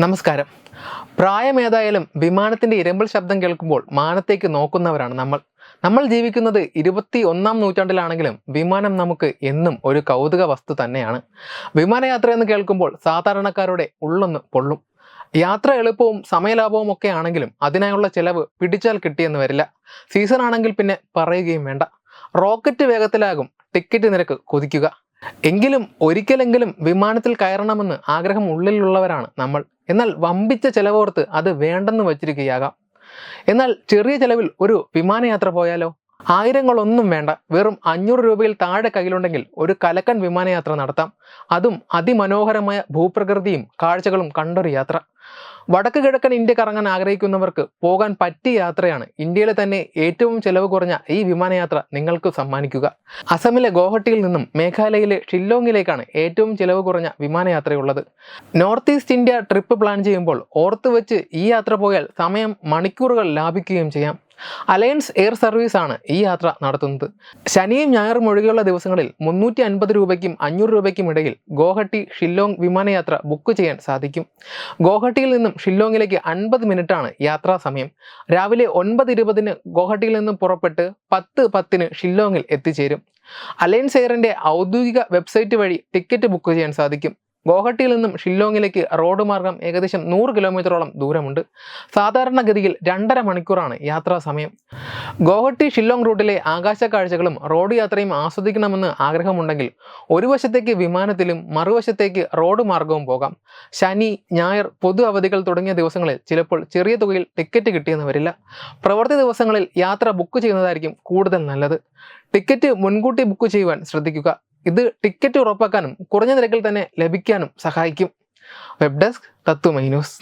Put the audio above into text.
നമസ്കാരം. പ്രായമേതായാലും വിമാനത്തിന്റെ ഇരമ്പൽ ശബ്ദം കേൾക്കുമ്പോൾ മാനത്തേക്ക് നോക്കുന്നവരാണ് നമ്മൾ. നമ്മൾ ജീവിക്കുന്നത് ഇരുപത്തി ഒന്നാം നൂറ്റാണ്ടിലാണെങ്കിലും വിമാനം നമുക്ക് എന്നും ഒരു കൗതുക വസ്തു തന്നെയാണ്. വിമാനയാത്ര എന്ന് കേൾക്കുമ്പോൾ സാധാരണക്കാരുടെ ഉള്ളൊന്ന് പൊള്ളും. യാത്ര എളുപ്പവും സമയലാഭവും ഒക്കെ ആണെങ്കിലും അതിനായുള്ള ചെലവ് പിടിച്ചാൽ കിട്ടിയെന്ന് വരില്ല. സീസൺ ആണെങ്കിൽ പിന്നെ പറയുകയും വേണ്ട. റോക്കറ്റ് വേഗത്തിലാകും. ടിക്കറ്റ് നിരക്ക് കൊതിക്കുക. എങ്കിലും ഒരിക്കലെങ്കിലും വിമാനത്തിൽ കയറണമെന്ന് ആഗ്രഹം ഉള്ളിലുള്ളവരാണ് നമ്മൾ. എന്നാൽ വമ്പിച്ച ചിലവോർത്ത് അത് വേണ്ടെന്ന് വച്ചിരിക്കുകയാകാം. എന്നാൽ ചെറിയ ചെലവിൽ ഒരു വിമാനയാത്ര പോയാലോ? ആയിരങ്ങളൊന്നും വേണ്ട. വെറും അഞ്ഞൂറ് രൂപയിൽ താഴെ കയ്യിലുണ്ടെങ്കിൽ ഒരു കലക്കൻ വിമാനയാത്ര നടത്താം. അതും അതിമനോഹരമായ ഭൂപ്രകൃതിയും കാഴ്ചകളും കണ്ടൊരു യാത്ര. വടക്ക് കിഴക്കൻ ഇന്ത്യ കറങ്ങാൻ ആഗ്രഹിക്കുന്നവർക്ക് പോകാൻ പറ്റിയ യാത്രയാണ് ഇന്ത്യയിലെ തന്നെ ഏറ്റവും ചെലവ് കുറഞ്ഞ ഈ വിമാനയാത്ര നിങ്ങൾക്ക് സമ്മാനിക്കുക. അസമിലെ ഗോഹട്ടിയിൽ നിന്നും മേഘാലയയിലെ ഷില്ലോങ്ങിലേക്കാണ് ഏറ്റവും ചെലവ് കുറഞ്ഞ വിമാനയാത്രയുള്ളത്. North east India trip plan ചെയ്യുമ്പോൾ ഓർത്ത് വെച്ച് ഈ യാത്ര പോയാൽ സമയം മണിക്കൂറുകൾ ലാഭിക്കുകയും ചെയ്യാം. അലയൻസ് എയർ സർവീസ് ആണ് ഈ യാത്ര നടത്തുന്നത്. ശനിയും ഞായറും ഒഴികെയുള്ള ദിവസങ്ങളിൽ മുന്നൂറ്റി അൻപത് രൂപയ്ക്കും അഞ്ഞൂറ് രൂപയ്ക്കും ഇടയിൽ ഗോഹട്ടി ഷില്ലോങ് വിമാനയാത്ര ബുക്ക് ചെയ്യാൻ സാധിക്കും. ഗോഹട്ടിയിൽ നിന്നും ഷില്ലോങ്ങിലേക്ക് അൻപത് മിനിറ്റാണ് യാത്രാ സമയം. രാവിലെ ഒൻപത് ഇരുപതിന് ഗോഹട്ടിയിൽ നിന്നും പുറപ്പെട്ട് പത്ത് പത്തിന് ഷില്ലോങ്ങിൽ എത്തിച്ചേരും. അലയൻസ് എയറിന്റെ ഔദ്യോഗിക വെബ്സൈറ്റ് വഴി ടിക്കറ്റ് ബുക്ക് ചെയ്യാൻ സാധിക്കും. ഗോഹട്ടിയിൽ നിന്നും ഷില്ലോങ്ങിലേക്ക് റോഡ് മാർഗം ഏകദേശം നൂറ് കിലോമീറ്ററോളം ദൂരമുണ്ട്. സാധാരണഗതിയിൽ രണ്ടര മണിക്കൂറാണ് യാത്രാ സമയം. ഗോഹട്ടി ഷില്ലോങ് റൂട്ടിലെ ആകാശ കാഴ്ചകളും റോഡ് യാത്രയും ആസ്വദിക്കണമെന്ന് ആഗ്രഹമുണ്ടെങ്കിൽ ഒരു വശത്തേക്ക് വിമാനത്തിലും മറുവശത്തേക്ക് റോഡ് മാർഗവും പോകാം. ശനി ഞായർ പൊതു അവധികൾ തുടങ്ങിയ ദിവസങ്ങളിൽ ചിലപ്പോൾ ചെറിയ തുകയിൽ ടിക്കറ്റ് കിട്ടിയെന്ന് വരില്ല. പ്രവൃത്തി ദിവസങ്ങളിൽ യാത്ര ബുക്ക് ചെയ്യുന്നതായിരിക്കും കൂടുതൽ നല്ലത്. ടിക്കറ്റ് മുൻകൂട്ടി ബുക്ക് ചെയ്യുവാൻ ശ്രദ്ധിക്കുക. ഇത് ടിക്കറ്റ് ഉറപ്പാക്കാനും കുറഞ്ഞ നിരക്കിൽ തന്നെ ലഭിക്കാനും സഹായിക്കും. വെബ് ഡെസ്ക് തത്വമൈ ന്യൂസ്